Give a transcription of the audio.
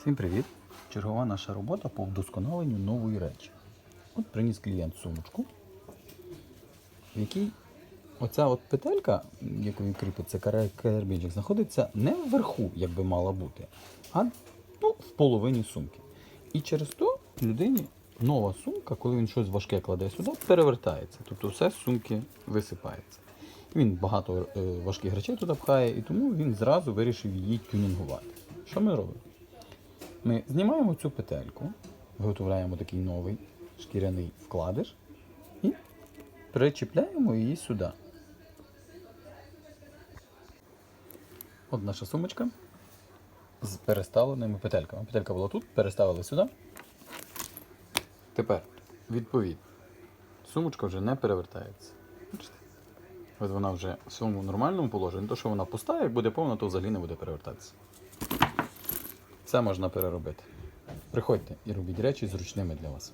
Всім привіт! Чергова наша робота по вдосконаленню нової речі. От приніс клієнт сумочку, в якій оця от петелька, він кріпиться, кар- карабінчик, знаходиться не вверху, як би мала бути, а ну, в половині сумки. І через то людині нова сумка, коли він щось важке кладе сюди, перевертається. Тобто все з сумки висипається. Він багато е, важких речей туди пхає, і тому він зразу вирішив її тюнінгувати. Що ми робимо? Ми знімаємо цю петельку, виготовляємо такий новий шкіряний вкладиш і причіпляємо її сюди. От наша сумочка з переставленими петельками. Петелька була тут, переставили сюди. Тепер, відповідь, сумочка вже не перевертається. Бачите? От вона вже в своєму нормальному положенні, то що вона пуста, як буде повна, то взагалі не буде перевертатися. Це можна переробити. Приходьте і робіть речі зручними для вас.